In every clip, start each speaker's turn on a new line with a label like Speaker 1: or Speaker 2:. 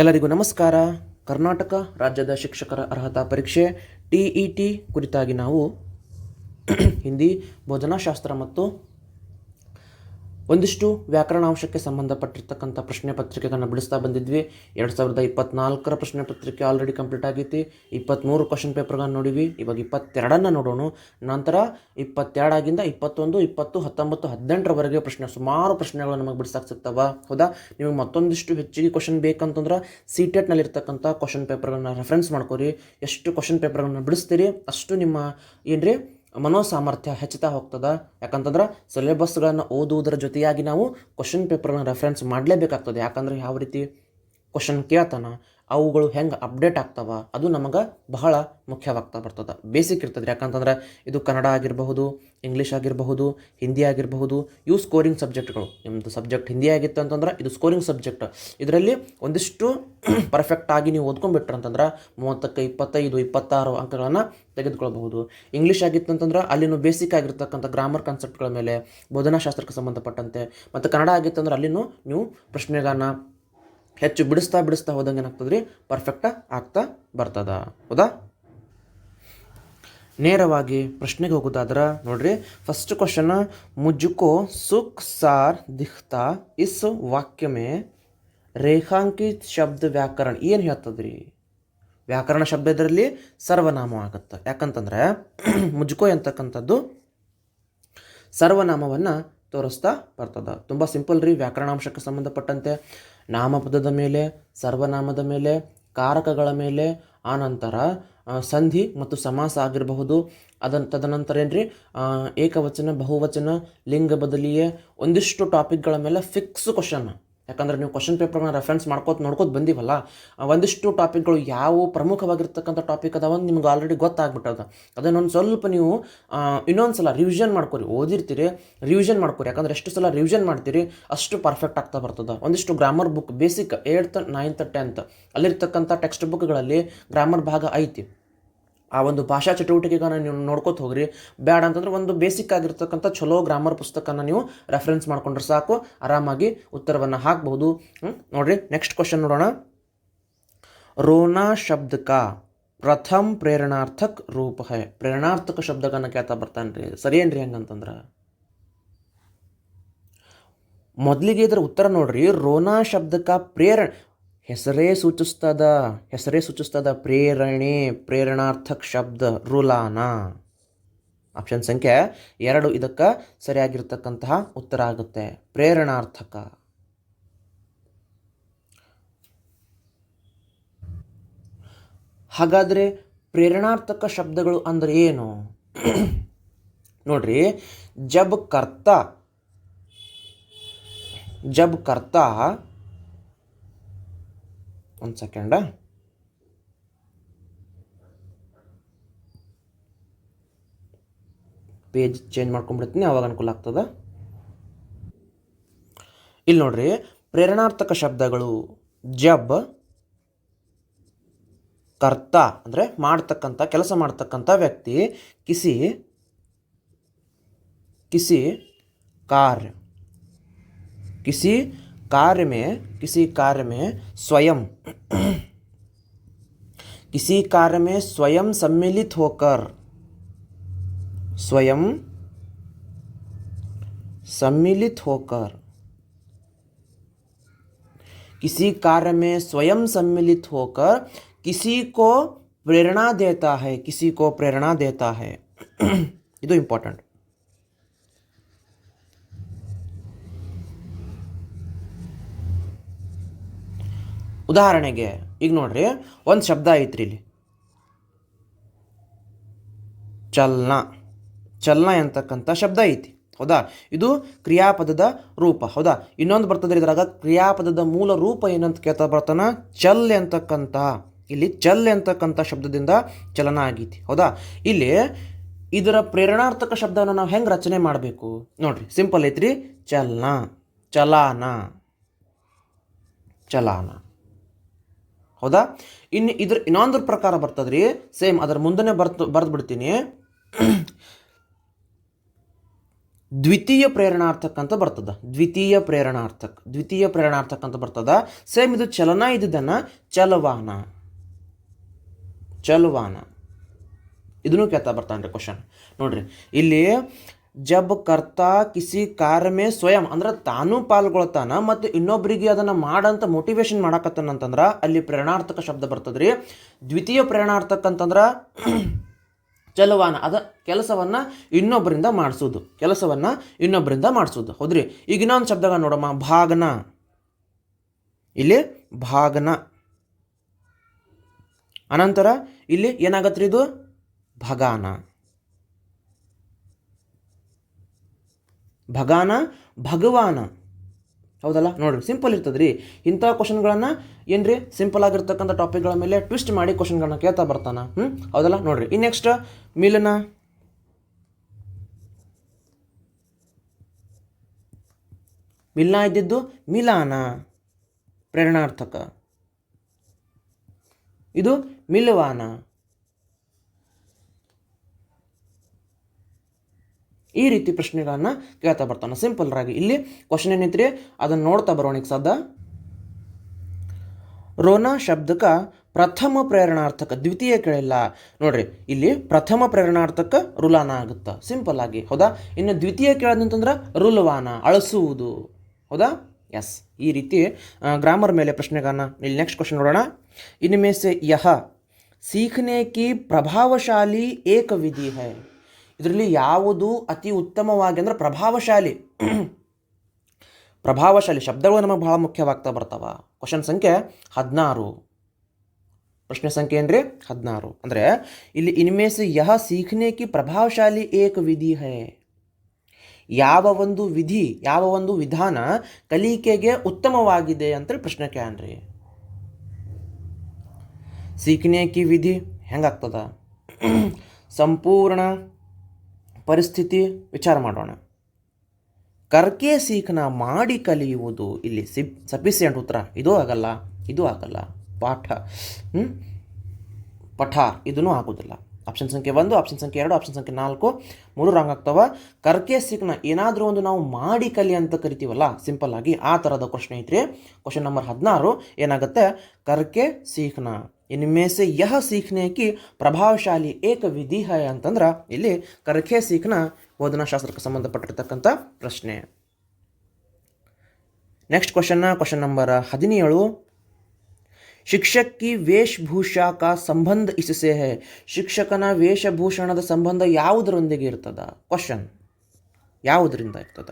Speaker 1: ಎಲ್ಲರಿಗೂ ನಮಸ್ಕಾರ. ಕರ್ನಾಟಕ ರಾಜ್ಯದ ಶಿಕ್ಷಕರ ಅರ್ಹತಾ ಪರೀಕ್ಷೆ, ಟಿ ಇ ಟಿ ಕುರಿತಾಗಿ ನಾವು ಹಿಂದಿ ಭೋಜನಾಶಾಸ್ತ್ರ ಮತ್ತು ಒಂದಿಷ್ಟು ವ್ಯಾಕರಣಾಂಶಕ್ಕೆ ಸಂಬಂಧಪಟ್ಟಿರ್ತಕ್ಕಂಥ ಪ್ರಶ್ನೆ ಪತ್ರಿಕೆಗಳನ್ನು ಬಿಡಿಸ್ತಾ ಬಂದಿದ್ವಿ. ಎರಡು ಸಾವಿರದ ಇಪ್ಪತ್ನಾಲ್ಕರ ಪ್ರಶ್ನೆ ಪತ್ರಿಕೆ ಆಲ್ರೆಡಿ ಕಂಪ್ಲೀಟ್ ಆಗೈತಿ. ಇಪ್ಪತ್ತ್ಮೂರು ಕ್ವಶನ್ ಪೇಪರ್ಗಳನ್ನು ನೋಡಿವಿ. ಇವಾಗ ಇಪ್ಪತ್ತೆರಡನ್ನು ನೋಡೋಣ. ನಂತರ ಇಪ್ಪತ್ತೆರಡಾಗಿಂದ ಇಪ್ಪತ್ತೊಂದು, ಇಪ್ಪತ್ತು, ಹತ್ತೊಂಬತ್ತು, ಹದಿನೆಂಟರವರೆಗೆ ಪ್ರಶ್ನೆ, ಸುಮಾರು ಪ್ರಶ್ನೆಗಳು ನಮಗೆ ಬಿಡಿಸಕ್ಕೆ ಸಿಗ್ತಾವ. ಹೌದಾ? ನಿಮಗೆ ಮತ್ತೊಂದಿಷ್ಟು ಹೆಚ್ಚಿಗೆ ಕ್ವಶನ್ ಬೇಕಂತಂದ್ರೆ ಸಿ ಟೆಟ್ನಲ್ಲಿರ್ತಕ್ಕಂಥ ಕ್ವಶನ್ ಪೇಪರ್ಗಳನ್ನ ರೆಫರೆನ್ಸ್ ಮಾಡ್ಕೊರಿ. ಎಷ್ಟು ಕ್ವಶನ್ ಪೇಪರ್ಗಳನ್ನ ಬಿಡಿಸ್ತೀರಿ? ಅಷ್ಟು ನಿಮ್ಮ ಏನ್ರಿ? ಮನೋಸಾಮರ್ಥ್ಯ ಹೆಚ್ಚುತ್ತಾ ಹೋಗ್ತದೆ? ಯಾಕಂತಂದ್ರೆ ಸಿಲೆಬಸ್ಗಳನ್ನು ಓದುವುದರ ಜೊತೆಯಾಗಿ ನಾವು ಕ್ವಶನ್ ಪೇಪರ್ನ ರೆಫರೆನ್ಸ್ ಮಾಡಲೇಬೇಕಾಗ್ತದೆ. ಯಾಕಂದ್ರೆ ಯಾವ ರೀತಿ ಕ್ವಶನ್ ಕೇಳ್ತಾನ? ಅವುಗಳು ಹೆಂಗೆ ಅಪ್ಡೇಟ್ ಆಗ್ತಾವ, ಅದು ನಮಗೆ ಬಹಳ ಮುಖ್ಯವಾಗ್ತಾ ಬರ್ತದೆ. ಬೇಸಿಕ್ ಇರ್ತದೆ ಯಾಕಂತಂದ್ರೆ ಇದು ಕನ್ನಡ ಆಗಿರಬಹುದು ಇಂಗ್ಲೀಷ್ ಆಗಿರಬಹುದು ಹಿಂದಿ ಆಗಿರಬಹುದು, ಇವು ಸ್ಕೋರಿಂಗ್ ಸಬ್ಜೆಕ್ಟ್ಗಳು ನಿಮ್ಮದು ಸಬ್ಜೆಕ್ಟ್ ಹಿಂದಿ ಆಗಿತ್ತು ಅಂತಂದ್ರೆ ಇದು ಸ್ಕೋರಿಂಗ್ ಸಬ್ಜೆಕ್ಟ್ ಇದರಲ್ಲಿ ಒಂದಿಷ್ಟು ಪರ್ಫೆಕ್ಟ್ ಆಗಿ ನೀವು ಓದ್ಕೊಂಡ್ಬಿಟ್ರೆ ಅಂತಂದ್ರೆ ಮೂವತ್ತಕ್ಕೆ ಇಪ್ಪತ್ತೈದು, ಇಪ್ಪತ್ತಾರು ಅಂಕಗಳನ್ನು ತೆಗೆದುಕೊಳ್ಬಹುದು. ಇಂಗ್ಲೀಷ್ ಆಗಿತ್ತು ಅಂತಂದ್ರೆ ಅಲ್ಲಿನೂ ಬೇಸಿಕ್ ಆಗಿರ್ತಕ್ಕಂಥ ಗ್ರಾಮರ್ ಕಾನ್ಸೆಪ್ಟ್ಗಳ ಮೇಲೆ, ಬೋಧನಾಶಾಸ್ತ್ರಕ್ಕೆ ಸಂಬಂಧಪಟ್ಟಂತೆ, ಮತ್ತು ಕನ್ನಡ ಆಗಿತ್ತು ಅಂದ್ರೆ ಅಲ್ಲಿನೂ ನೀವು ಪ್ರಶ್ನೆಗಳನ್ನ ಹೆಚ್ಚು ಬಿಡಿಸ್ತಾ ಬಿಡಿಸ್ತಾ ಹೋದಂಗೆ ಏನಾಗ್ತದೆ ರೀ ಪರ್ಫೆಕ್ಟ ಆಗ್ತಾ ಬರ್ತದ. ಹೌದಾ? ನೇರವಾಗಿ ಪ್ರಶ್ನೆಗೆ ಹೋಗೋದಾದ್ರೆ ನೋಡ್ರಿ ಫಸ್ಟ್ ಕ್ವಶನ್ ಮುಜುಕೋ ಸುಖ್ ಸಾರ್ ದಿಖ್ತಾ ಇಸ್ ವಾಕ್ಯಮೇ ರೇಖಾಂಕಿತ್ ಶಬ್ದ ವ್ಯಾಕರಣ. ಏನು ಹೇಳ್ತದ್ರಿ? ವ್ಯಾಕರಣ ಶಬ್ದ ಇದರಲ್ಲಿ ಸರ್ವನಾಮ ಆಗುತ್ತೆ. ಯಾಕಂತಂದ್ರೆ, ಮುಜುಕೋ ಅಂತಕ್ಕಂಥದ್ದು ಸರ್ವನಾಮವನ್ನು ತೋರಿಸ್ತಾ ಬರ್ತದ. ತುಂಬ ಸಿಂಪಲ್ ರೀ, ವ್ಯಾಕರಣಾಂಶಕ್ಕೆ ಸಂಬಂಧಪಟ್ಟಂತೆ. ನಾಮಪದದ ಮೇಲೆ, ಸರ್ವನಾಮದ ಮೇಲೆ, ಕಾರಕಗಳ ಮೇಲೆ ಆನಂತರ ಸಂಧಿ ಮತ್ತು ಸಮಾಸ ಆಗಿರಬಹುದು. ಅದನ್, ತದನಂತರ ಏನ್ರಿ? ಏಕವಚನ, ಬಹುವಚನ, ಲಿಂಗ ಬದಲಿಯೇ, ಒಂದಿಷ್ಟು ಟಾಪಿಕ್ಗಳ ಮೇಲೆ ಫಿಕ್ಸ್ ಕ್ವಶನ್ ಯಾಕಂದ್ರೆ ನೀವು ಕ್ವಶನ್ ಪೇಪರ್ನ ರೆಫರೆನ್ಸ್ ಮಾಡ್ಕೋತ ನೋಡ್ಕೋತ ಬಂದೀವಲ್ಲ ಒಂದಿಷ್ಟು ಟಾಪಿಕ್ಗಳು ಯಾವ ಪ್ರಮುಖವಾಗಿರ್ತಕ್ಕಂಥ ಟಾಪಿಕ್ ಅದಾವ ನಿಮ್ಗೆ ಆಲ್ರೆಡಿ ಗೊತ್ತಾಗ್ಬಿಟ್ಟದ. ಅದನ್ನೊಂದು ಸ್ವಲ್ಪ ನೀವು ಇನ್ನೊಂದು ಸಲ ರಿವಿಷನ್ ಮಾಡ್ಕೊರಿ. ಓದಿರ್ತೀರಿ ರಿವಿಷನ್ ಮಾಡ್ಕೊರಿ. ಯಾಕಂದ್ರೆ ಎಷ್ಟು ಸಲ ರಿವಿಷನ್ ಮಾಡ್ತೀರಿ, ಅಷ್ಟು ಪರ್ಫೆಕ್ಟ್ ಆಗ್ತಾ ಬರ್ತದೆ. ಒಂದಿಷ್ಟು grammar book basic eighth ninth tenth ಅಲ್ಲಿರ್ತಕ್ಕಂಥ ಟೆಕ್ಸ್ಟ್ ಬುಕ್ಗಳಲ್ಲಿ ಗ್ರಾಮರ್ ಭಾಗ ಐತಿ. ಆ ಒಂದು ಭಾಷಾ ಚಟುವಟಿಕೆಗಳನ್ನ ನೀವು ನೋಡ್ಕೋತ ಹೋಗ್ರಿ. ಬ್ಯಾಡ ಅಂತಂದ್ರೆ ಒಂದು ಬೇಸಿಕ್ ಆಗಿರ್ತಕ್ಕಂಥ ಚಲೋ ಗ್ರಾಮರ್ ಪುಸ್ತಕನ ನೀವು ರೆಫರೆನ್ಸ್ ಮಾಡ್ಕೊಂಡ್ರೆ ಸಾಕು. ಆರಾಮಾಗಿ ಉತ್ತರವನ್ನು ಹಾಕ್ಬಹುದು? ನೋಡ್ರಿ ನೆಕ್ಸ್ಟ್ ಕ್ವಶನ್ ನೋಡೋಣ. ರೋನಾ ಶಬ್ದಕ ಪ್ರಥಮ ಪ್ರೇರಣಾರ್ಥಕ ರೂಪ ಹೇ. ಪ್ರೇರಣಾರ್ಥಕ ಶಬ್ದಗಳನ್ನ ಕೇಳ್ತಾ ಬರ್ತಾನ್ರಿ. ಸರಿ ಏನ್ರಿ ಹಂಗಂತಂದ್ರೆ? ಮೊದಲಿಗೆ ಇದರ ಉತ್ತರ ನೋಡ್ರಿ. ರೋನಾ ಶಬ್ದಕ ಪ್ರೇರಣೆ ಹೆಸರೇ ಸೂಚಿಸ್ತದ ಹೆಸರೇ ಸೂಚಿಸ್ತದ ಪ್ರೇರಣೆ, ಪ್ರೇರಣಾರ್ಥಕ್ ಶಬ್ದ, ರುಲಾನ. ಆಪ್ಷನ್ ಸಂಖ್ಯೆ ಎರಡು ಇದಕ್ಕೆ ಸರಿಯಾಗಿರ್ತಕ್ಕಂತಹ ಉತ್ತರ ಆಗುತ್ತೆ. ಪ್ರೇರಣಾರ್ಥಕ. ಹಾಗಾದರೆ ಪ್ರೇರಣಾರ್ಥಕ ಶಬ್ದಗಳು ಅಂದ್ರೆ ಏನು? ನೋಡ್ರಿ, ಜಬ್ ಕರ್ತ. ಜಬ್ ಕರ್ತ ಒಂದು ಸೆಕೆಂಡ. ಪೇಜ್ ಚೇಂಜ್ ಮಾಡ್ಕೊಂಡ್ಬಿಡ್ತೀನಿ, ಅವಾಗ ಅನುಕೂಲ ಆಗ್ತದ. ಇಲ್ಲಿ ನೋಡ್ರಿ, ಪ್ರೇರಣಾರ್ಥಕ ಶಬ್ದಗಳು, ಜಬ್, ಕರ್ತ, ಅಂದರೆ ಮಾಡ್ತಕ್ಕಂಥ, ಕೆಲಸ ಮಾಡ್ತಕ್ಕಂಥ ವ್ಯಕ್ತಿ, ಕಿಸಿ ಕಿಸಿ, ಕಾರ್ಯ किसी कार्य में, किसी कार्य में स्वयं, किसी कार्य में स्वयं सम्मिलित होकर, स्वयं सम्मिलित होकर, किसी कार्य में स्वयं सम्मिलित होकर किसी को प्रेरणा देता है, किसी को प्रेरणा देता है। ये तो इंपॉर्टेंट ಉದಾಹರಣೆಗೆ, ಈಗ ನೋಡ್ರಿ, ಒಂದು ಶಬ್ದ ಐತ್ರಿ ಇಲ್ಲಿ. ಚಲನ. ಚಲನ ಅಂತಕ್ಕಂಥ ಶಬ್ದ ಐತಿ. ಹೌದಾ? ಇದು ಕ್ರಿಯಾಪದದ ರೂಪ. ಹೌದಾ? ಇನ್ನೊಂದು ಬರ್ತದೆ ಇದ್ರಾಗ, ಕ್ರಿಯಾಪದದ ಮೂಲ ರೂಪ ಏನಂತ ಕೇಳ್ತಾ ಬರ್ತಾನ? ಚಲ್ ಅಂತಕ್ಕಂಥ ಇಲ್ಲಿ ಚಲ್ ಅಂತಕ್ಕಂಥ ಶಬ್ದದಿಂದ ಚಲನ ಆಗೈತಿ. ಹೌದಾ? ಇಲ್ಲಿ ಇದರ ಪ್ರೇರಣಾರ್ಥಕ ಶಬ್ದವನ್ನು ನಾವು ಹೆಂಗೆ ರಚನೆ ಮಾಡಬೇಕು? ನೋಡ್ರಿ, ಸಿಂಪಲ್ ಐತ್ರಿ. ಚಲನ. ಚಲಾನ. ಚಲಾನ. ಹೌದಾ? ಇನ್ನು ಇದ್ರ ಇನ್ನೊಂದ್ರ ಪ್ರಕಾರ ಬರ್ತದ್ರಿ, ಸೇಮ್ ಅದರ ಮುಂದನೆ ಬರ್ತು ಬರೆದು ಬಿಡ್ತೀನಿ ದ್ವಿತೀಯ ಪ್ರೇರಣಾರ್ಥಕ ಅಂತ ಬರ್ತದ. ದ್ವಿತೀಯ ಪ್ರೇರಣಾರ್ಥಕ. ದ್ವಿತೀಯ ಪ್ರೇರಣಾರ್ಥಕ ಅಂತ ಬರ್ತದ. ಸೇಮ್ ಇದು ಚಲನ ಇದ್ದಿದ್ದನ್ನು ಚಲವಾನ. ಚಲವಾನ. ಇದನ್ನು ಕೇಳ್ತಾ ಬರ್ತಾನೆ ರೀ ಕ್ವಶನ್ ನೋಡ್ರಿ, ಇಲ್ಲಿ ಜಬ್ ಕರ್ತ ಕಿಸಿ ಕಾರ್ಯ ಮೇ ಸ್ವಯಂ. ಅಂದ್ರೆ ತಾನು ಪಾಲ್ಗೊಳ್ತಾನ ಮತ್ತು ಇನ್ನೊಬ್ಬರಿಗೆ ಅದನ್ನು ಮಾಡಂತ ಮೋಟಿವೇಶನ್ ಮಾಡಾಕತ್ತಾನಂತಂದ್ರೆ ಅಲ್ಲಿ ಪ್ರೇರಣಾರ್ಥಕ ಶಬ್ದ ಬರ್ತದ್ರಿ. ದ್ವಿತೀಯ ಪ್ರೇರಣಾರ್ಥಕ ಅಂತಂದ್ರೆ ಚಲವಾನ. ಅದ ಕೆಲಸವನ್ನ ಇನ್ನೊಬ್ಬರಿಂದ ಮಾಡಿಸೋದು. ಕೆಲಸವನ್ನ ಇನ್ನೊಬ್ಬರಿಂದ ಮಾಡಿಸೋದು. ಹೌದ್ರಿ? ಈಗ ಇನ್ನೊಂದು ಶಬ್ದಗಳ ನೋಡಮ್ಮ, ಭಾಗನ. ಇಲ್ಲಿ ಭಾಗನ. ಅನಂತರ ಇಲ್ಲಿ ಏನಾಗತ್ರಿ ಇದು? ಭಗಾನ. ಭಗಾನ, ಭಗವಾನ. ಹೌದಲ್ಲ? ನೋಡ್ರಿ ಸಿಂಪಲ್ ಇರ್ತದ್ರಿ. ಇಂಥ ಕ್ವಶನ್ಗಳನ್ನು ಏನ್ರಿ? ಸಿಂಪಲ್ ಆಗಿರ್ತಕ್ಕಂಥ ಟಾಪಿಕ್ಗಳ ಮೇಲೆ ಟ್ವಿಸ್ಟ್ ಮಾಡಿ ಕ್ವಶನ್ಗಳನ್ನ ಕೇಳ್ತಾ ಬರ್ತಾನೆ. ಹ್ಞೂ ಹೌದಲ್ಲ? ನೋಡ್ರಿ ಇನ್ನು ನೆಕ್ಸ್ಟ್ ಮಿಲನ. ಮಿಲ್ನ ಇದ್ದಿದ್ದು ಮಿಲಾನ, ಪ್ರೇರಣಾರ್ಥಕ. ಇದು ಮಿಲ್ವಾನ. ಈ ರೀತಿ ಪ್ರಶ್ನೆಗಳನ್ನು ಕೇಳ್ತಾ ಬರ್ತಾನೆ. ಸಿಂಪಲ್ ಆಗಿ ಇಲ್ಲಿ ಕ್ವಶನ್ ಏನೈತ್ರಿ ಅದನ್ನು ನೋಡ್ತಾ ಬರೋಣಿಗೆ ಸದ್ದ. ರೋನಾ ಶಬ್ದಕ ಪ್ರಥಮ ಪ್ರೇರಣಾರ್ಥಕ, ದ್ವಿತೀಯ ಕೇಳಿಲ್ಲ. ನೋಡ್ರಿ, ಇಲ್ಲಿ ಪ್ರಥಮ ಪ್ರೇರಣಾರ್ಥಕ ರುಲಾನ ಆಗುತ್ತಾ. ಸಿಂಪಲ್ ಆಗಿ. ಹೌದಾ? ಇನ್ನು ದ್ವಿತೀಯ ಕೇಳೋದಂತಂದ್ರೆ ರುಲವಾನ, ಅಳಸುವುದು. ಹೌದಾ? ಎಸ್ ಈ ರೀತಿ ಗ್ರಾಮರ್ ಮೇಲೆ ಪ್ರಶ್ನೆಗಳನ್ನ ಇಲ್ಲಿ ನೆಕ್ಸ್ಟ್ ಕ್ವಶನ್ ನೋಡೋಣ. ಇನ್ಮೇಸೆ ಯಹ. ಸೀಖನೆ ಕಿ ಪ್ರಭಾವಶಾಲಿ ಏಕ ವಿಧಿ ಹೈ. ಇದರಲ್ಲಿ ಯಾವುದು ಅತಿ ಉತ್ತಮವಾಗಿ ಅಂದ್ರೆ ಪ್ರಭಾವಶಾಲಿ. ಪ್ರಭಾವಶಾಲಿ ಶಬ್ದಗಳು ನಮಗೆ ಬಹಳ ಮುಖ್ಯವಾಗ್ತಾ ಬರ್ತಾವ. ಕ್ವಶನ್ ಸಂಖ್ಯೆ ಹದಿನಾರು. ಪ್ರಶ್ನೆ ಸಂಖ್ಯೆ ಏನ್ರಿ? ಹದಿನಾರು. ಅಂದರೆ ಇಲ್ಲಿ ಇನ್ಮೇಸ್ ಯಹ ಕಿ ಪ್ರಭಾವಶಾಲಿ ಏಕ ವಿಧಿ ಹೈ. ಯಾವ ಒಂದು ವಿಧಿ, ಯಾವ ಒಂದು ವಿಧಾನ ಕಲಿಕೆಗೆ ಉತ್ತಮವಾಗಿದೆ ಅಂತೇಳಿ ಪ್ರಶ್ನೆ ಕೇಳ್ರಿ. ಸೀಖನೆ ಕಿ ವಿಧಿ ಹೆಂಗಾಗ್ತದ? ಸಂಪೂರ್ಣ ಪರಿಸ್ಥಿತಿ ವಿಚಾರ ಮಾಡೋಣ. ಕರ್ಕೆ ಸೀಖನ ಮಾಡಿ ಕಲಿಯುವುದು ಇಲ್ಲಿ ಸಿಪ್ ಸಫಿಸಿಯಂಟ್ ಉತ್ತರ. ಇದೂ ಆಗಲ್ಲ ಇದೂ ಆಗಲ್ಲ. ಪಾಠ ಪಠ ಇದನ್ನು ಆಗೋದಿಲ್ಲ ಆಪ್ಷನ್ ಸಂಖ್ಯೆ ಒಂದು, ಆಪ್ಷನ್ ಸಂಖ್ಯೆ ಎರಡು, ಆಪ್ಷನ್ ಸಂಖ್ಯೆ ನಾಲ್ಕು, ಮೂರು ರಾಂಗ್ ಆಗ್ತಾವ. ಕರ್ಕೆ ಸಿಕ್ನ ಏನಾದರೂ ಒಂದು ನಾವು ಮಾಡಿ ಕಲಿ ಅಂತ ಕರಿತೀವಲ್ಲ ಸಿಂಪಲ್ ಆಗಿ ಆ ಥರದ ಪ್ರಶ್ನೆ ಐತ್ರಿ. ಕ್ವಶನ್ ನಂಬರ್ ಹದಿನಾರು, ಏನಾಗುತ್ತೆ? ಕರ್ಕೆ ಸೀಖ್ನ ಇನ್ಮೇ ಸೆ ಯಹ ಕಿ ಪ್ರಭಾವಶಾಲಿ ಏಕ ವಿಧಿ ಹೈ ಅಂತಂದ್ರೆ ಇಲ್ಲಿ ಕರ್ಕೆ ಸೀಖ್ನ ಬೋಧನಾಶಾಸ್ತ್ರಕ್ಕೆ ಸಂಬಂಧಪಟ್ಟಿರ್ತಕ್ಕಂಥ ಪ್ರಶ್ನೆ. ನೆಕ್ಸ್ಟ್ ಕ್ವಶನ್ನ ಕ್ವಶನ್ ನಂಬರ್ ಹದಿನೇಳು. ಶಿಕ್ಷಕಿ ವೇಷಭೂಷಾ ಕಾ ಸಂಬಂಧ ಇಸಸೆ ಹೇ. ಶಿಕ್ಷಕನ ವೇಷಭೂಷಣದ ಸಂಬಂಧ ಯಾವುದರೊಂದಿಗೆ ಇರ್ತದ? ಕ್ವಶನ್ ಯಾವುದರಿಂದ ಇರ್ತದ?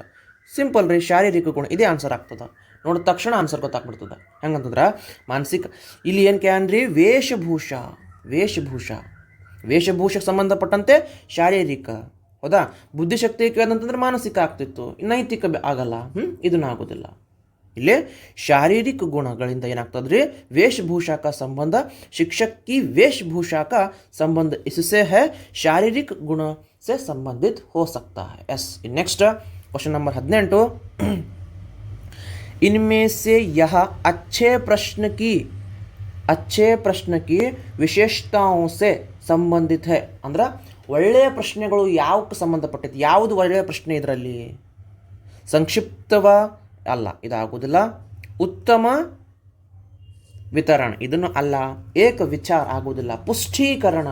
Speaker 1: ಸಿಂಪಲ್ ರೀ ಶಾರೀರಿಕ ಗುಣ ಇದೇ ಆನ್ಸರ್ ಆಗ್ತದ ನೋಡಿದ ತಕ್ಷಣ ಆನ್ಸರ್ ಗೊತ್ತಾಗ್ಬಿಡ್ತದ ಹೆಂಗಂತಂದ್ರೆ ಮಾನಸಿಕ ಇಲ್ಲಿ ಏನು ಕ್ಯಾನ್ರಿ ವೇಷಭೂಷಾ ವೇಷಭೂಷಾ ವೇಷಭೂಷಕ್ಕೆ ಸಂಬಂಧಪಟ್ಟಂತೆ ಶಾರೀರಿಕ ಹೌದಾ ಬುದ್ಧಿಶಕ್ತಿ ಕೇಳಿದಂತಂದ್ರೆ ಮಾನಸಿಕ ಆಗ್ತಿತ್ತು ನೈತಿಕ ಬೆ- ಆಗಲ್ಲ ಹ್ಞೂ ಇದನ್ನ ಆಗೋದಿಲ್ಲ ಇಲ್ಲಿ ಶಾರೀರಿಕ ಗುಣಗಳಿಂದ ಏನಾಗ್ತದ್ರಿ ವೇಷಭೂಷಾ का संबंध शिक्षक की वेशभूषा का संबंध इससे है शारीरिक गुण से संबंधित हो सकता है एस नेक्स्ट question number ಹದಿನೆಂಟು. इनमें से यह अच्छे प्रश्न की अच्छे प्रश्न की से ಸಂಬಂಧಿತ. है ಅಂದ್ರೆ ಒಳ್ಳೆಯ ಪ್ರಶ್ನೆಗಳು ಯಾವಕ್ಕೆ ಸಂಬಂಧಪಟ್ಟಿದೆ ಯಾವುದು ಒಳ್ಳೆಯ ಪ್ರಶ್ನೆ ಇದರಲ್ಲಿ? ಸಂಕ್ಷಿಪ್ತವ ಅಲ್ಲ ಇದಾಗುವುದಿಲ್ಲ ಉತ್ತಮ ವಿತರಣೆ, ಇದನ್ನು ಅಲ್ಲ, ಏಕ ವಿಚಾರ ಆಗುವುದಿಲ್ಲ ಪುಷ್ಟೀಕರಣ.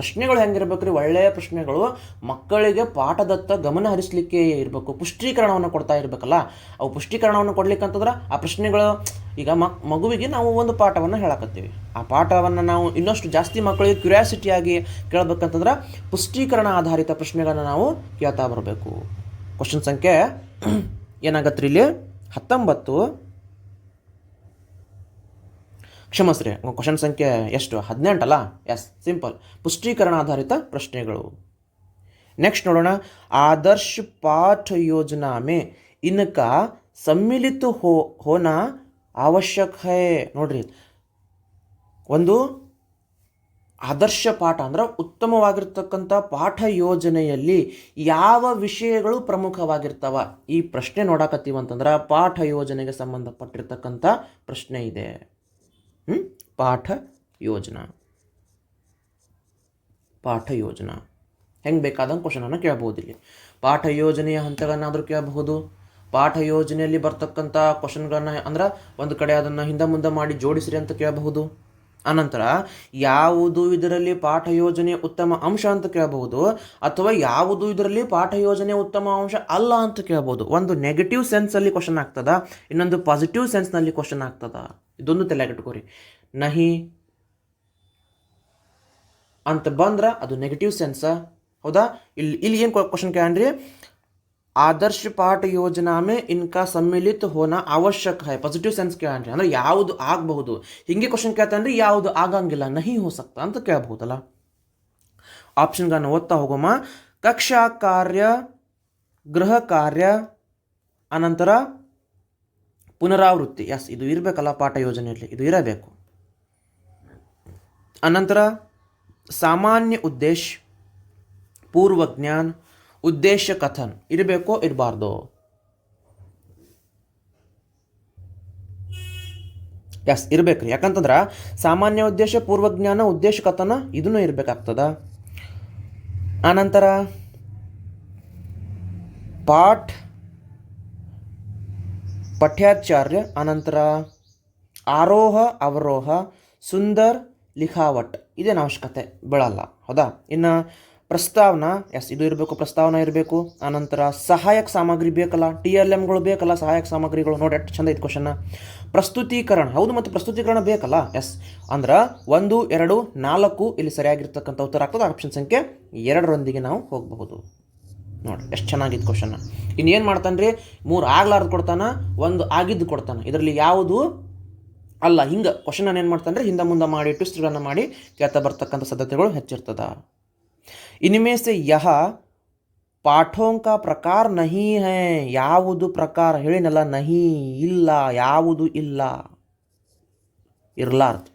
Speaker 1: ಪ್ರಶ್ನೆಗಳು ಹೆಂಗಿರ್ಬೇಕ್ರಿ? ಒಳ್ಳೆಯ ಪ್ರಶ್ನೆಗಳು. ಮಕ್ಕಳಿಗೆ ಪಾಠದತ್ತ ಗಮನ ಹರಿಸಲಿಕ್ಕೆ ಇರಬೇಕು. ಪುಷ್ಟೀಕರಣವನ್ನು ಕೊಡ್ತಾ ಇರಬೇಕಲ್ಲ. ಅವು ಪುಷ್ಟೀಕರಣವನ್ನು ಕೊಡ್ಲಿಕ್ಕೆ ಅಂತಂದ್ರೆ ಆ ಪ್ರಶ್ನೆಗಳು, ಈಗ ಮಕ್ ಮಗುವಿಗೆ ನಾವು ಒಂದು ಪಾಠವನ್ನು ಹೇಳಕತ್ತೀವಿ. ಆ ಪಾಠವನ್ನು ನಾವು ಇನ್ನಷ್ಟು ಜಾಸ್ತಿ ಮಕ್ಕಳಿಗೆ ಕ್ಯೂರಿಯಾಸಿಟಿಯಾಗಿ ಕೇಳಬೇಕಂತಂದ್ರೆ ಪುಷ್ಟೀಕರಣ ಆಧಾರಿತ ಪ್ರಶ್ನೆಗಳನ್ನು ನಾವು ಕೇಳ್ತಾ ಬರಬೇಕು. ಕ್ವಶನ್ ಸಂಖ್ಯೆ ಏನಾಗತ್ತೆ ರೀ ಇಲ್ಲಿ? ಹತ್ತೊಂಬತ್ತು. ಕ್ಷಮಸ್ರಿ ಕ್ವಶನ್ ಸಂಖ್ಯೆ ಎಷ್ಟು? ಹದಿನೆಂಟಲ್ಲ? ಎಸ್ ಸಿಂಪಲ್ ಪುಷ್ಟೀಕರಣ ಆಧಾರಿತ ಪ್ರಶ್ನೆಗಳು. ನೆಕ್ಸ್ಟ್ ನೋಡೋಣ. ಆದರ್ಶ ಪಾಠ ಯೋಜನಾ ಮೇ ಇನ್ಕ ಸಮ್ಮಿಲಿತ ಹೋ, ಹೋನ ಅವಶ್ಯಕ ನೋಡ್ರಿ. ಒಂದು, ಆದರ್ಶ ಪಾಠ ಅಂದ್ರೆ ಉತ್ತಮವಾಗಿರ್ತಕ್ಕಂಥ ಪಾಠ ಯೋಜನೆಯಲ್ಲಿ ಯಾವ ವಿಷಯಗಳು ಪ್ರಮುಖವಾಗಿರ್ತಾವ? ಈ ಪ್ರಶ್ನೆ ನೋಡಾಕತ್ತೀವಂತಂದ್ರೆ ಪಾಠ ಯೋಜನೆಗೆ ಸಂಬಂಧಪಟ್ಟಿರ್ತಕ್ಕಂಥ ಪ್ರಶ್ನೆ ಇದೆ? ಪಾಠ ಯೋಜನಾ. ಪಾಠ ಯೋಜನಾ. ಹೆಂಗೆ ಬೇಕಾದಂಗೆ ಕ್ವಶನನ್ನು ಕೇಳ್ಬೋದು ಇಲ್ಲಿ. ಪಾಠ ಯೋಜನೆಯ ಹಂತಗಳನ್ನಾದರೂ ಕೇಳಬಹುದು. ಪಾಠ ಯೋಜನೆಯಲ್ಲಿ ಬರ್ತಕ್ಕಂಥ ಕ್ವಶನ್ಗಳನ್ನ ಅಂದ್ರೆ ಒಂದು ಕಡೆ ಅದನ್ನು ಹಿಂದೆ ಮುಂದೆ ಮಾಡಿ ಜೋಡಿಸಿರಿ ಅಂತ ಕೇಳಬಹುದು. ಅನಂತರ ಯಾವುದು ಇದರಲ್ಲಿ ಪಾಠ ಯೋಜನೆ ಉತ್ತಮ ಅಂಶ ಅಂತ ಕೇಳಬಹುದು ಅಥವಾ ಯಾವುದು ಇದರಲ್ಲಿ ಪಾಠ ಯೋಜನೆ ಉತ್ತಮ ಅಂಶ ಅಲ್ಲ ಅಂತ ಕೇಳಬಹುದು. ಒಂದು ನೆಗೆಟಿವ್ ಸೆನ್ಸಲ್ಲಿ ಕ್ವಶನ್ ಆಗ್ತದ, ಇನ್ನೊಂದು ಪಾಸಿಟಿವ್ ಸೆನ್ಸ್ನಲ್ಲಿ ಕ್ವಶನ್ ಆಗ್ತದ. ಇದೊಂದು ತಲೆಗಿಟ್ಕೋರಿ ನಹಿ, ಅಂತ ಬಂದ್ರೆ ಅದು ನೆಗೆಟಿವ್ ಸೆನ್ಸ ಹೌದಾ? ಇಲ್ಲಿ ಇಲ್ಲಿ ಏನು ಕ್ವಶನ್ ಕೇಳ್ರಿ ಆದರ್ಶ ಪಾಠ ಯೋಜನಾಮೆ ಇನ್ಕಾ ಸಮ್ಮಿಲಿತ ಹೋನ ಅವಶ್ಯಕ ಹೈ. ಪಾಸಿಟಿವ್ ಸೆನ್ಸ್ ಕೇಳ್ರಿ ಅಂದ್ರೆ ಯಾವುದು ಆಗಬಹುದು. ಹಿಂಗೆ ಕ್ವಶನ್ ಕೇಳ್ತಾನ್ರಿ, ಯಾವುದು ಆಗಂಗಿಲ್ಲ. ನಹಿ ಹೋಸಕ್ತ ಅಂತ ಕೇಳಬಹುದಲ್ಲ. ಆಪ್ಷನ್ಗಳನ್ನು ಓದ್ತಾ ಹೋಗೋಮ. ಕಕ್ಷಾ ಕಾರ್ಯ, ಗೃಹ ಕಾರ್ಯ, ಅನಂತರ ಪುನರಾವೃತ್ತಿ ಎಸ್ ಇದು ಇರಬೇಕಲ್ಲ ಪಾಠ ಯೋಜನೆಯಲ್ಲಿ, ಇದು ಇರಬೇಕು. ಅನಂತರ, ಸಾಮಾನ್ಯ ಉದ್ದೇಶ, ಪೂರ್ವ ಜ್ಞಾನ, ಉದ್ದೇಶ ಕಥನ್, ಇರಬೇಕೋ ಇರಬಾರ್ದು? ಎಸ್ ಇರ್ಬೇಕ್ರಿ ಯಾಕಂತಂದ್ರೆ, ಸಾಮಾನ್ಯ ಉದ್ದೇಶ ಪೂರ್ವಜ್ಞಾನ ಉದ್ದೇಶ ಕಥನ, ಇದನ್ನು ಇರಬೇಕಾಗ್ತದ. ಆನಂತರ ಪಾಠ ಪಠ್ಯಾಚಾರ್ಯ ಅನಂತರ ಆರೋಹ ಅವರೋಹ ಸುಂದರ್ ಲಿಖಾವಟ್. ಇದೇನು ಅವಶ್ಯಕತೆ ಬೀಳಲ್ಲ. ಹೌದಾ? ಇನ್ನು ಪ್ರಸ್ತಾವನ? ಎಸ್, ಇದು ಇರಬೇಕು, ಪ್ರಸ್ತಾವನ ಇರಬೇಕು. ಆನಂತರ ಸಹಾಯಕ ಸಾಮಗ್ರಿ ಬೇಕಲ್ಲ? ಟಿ ಎಲ್ ಎಮ್ಗಳು ಬೇಕಲ್ಲ ಸಹಾಯಕ ಸಾಮಗ್ರಿಗಳು? ನೋಡಿ ಎಷ್ಟು ಚಂದ ಐತೆ ಕ್ವಶನ್ನ ಪ್ರಸ್ತುತೀಕರಣ. ಹೌದು, ಮತ್ತು ಪ್ರಸ್ತುತೀಕರಣ ಬೇಕಲ್ಲ? ಎಸ್. ಅಂದ್ರೆ ಒಂದು, ಎರಡು, ನಾಲ್ಕು, ಇಲ್ಲಿ ಸರಿಯಾಗಿರ್ತಕ್ಕಂಥ ಉತ್ತರ ಆಗ್ತದೆ. ಆಪ್ಷನ್ ಸಂಖ್ಯೆ ಎರಡರೊಂದಿಗೆ ನಾವು ಹೋಗಬಹುದು. ನೋಡಿ, ಎಷ್ಟು ಚೆನ್ನಾಗಿತ್ತು ಕ್ವಶನ್ನ ಇನ್ನೇನು ಮಾಡ್ತಾನೆ ರೀ ಮೂರು ಆಗ್ಲಾರ್ದು ಕೊಡ್ತಾನೆ, ಒಂದು ಆಗಿದ್ದು ಕೊಡ್ತಾನೆ. ಇದರಲ್ಲಿ ಯಾವುದು? ಅಲ್ಲ, ಹಿಂಗೆ. ಕ್ವಶನ್ ಏನು ಮಾಡ್ತಾನೆ ಹಿಂದೆ ಮುಂದೆ ಮಾಡಿ ಟ್ವಿಸ್ಟ್ಗಳನ್ನು ಮಾಡಿ, ಕೇಳ್ತಾ ಬರ್ತಕ್ಕಂಥ ಸಾಧ್ಯತೆಗಳು ಹೆಚ್ಚಿರ್ತದ. ಇನ್ಮೇಸೆ ಯಹ ಪಾಠೋಂಕ ಪ್ರಕಾರ ನಹಿ ಹೇ, ಯಾವುದು ಪ್ರಕಾರ ಹೇಳಿನಲ್ಲ ನಹಿ ಇಲ್ಲ, ಯಾವುದು ಇಲ್ಲ. ಇರಲಾರ್ದು.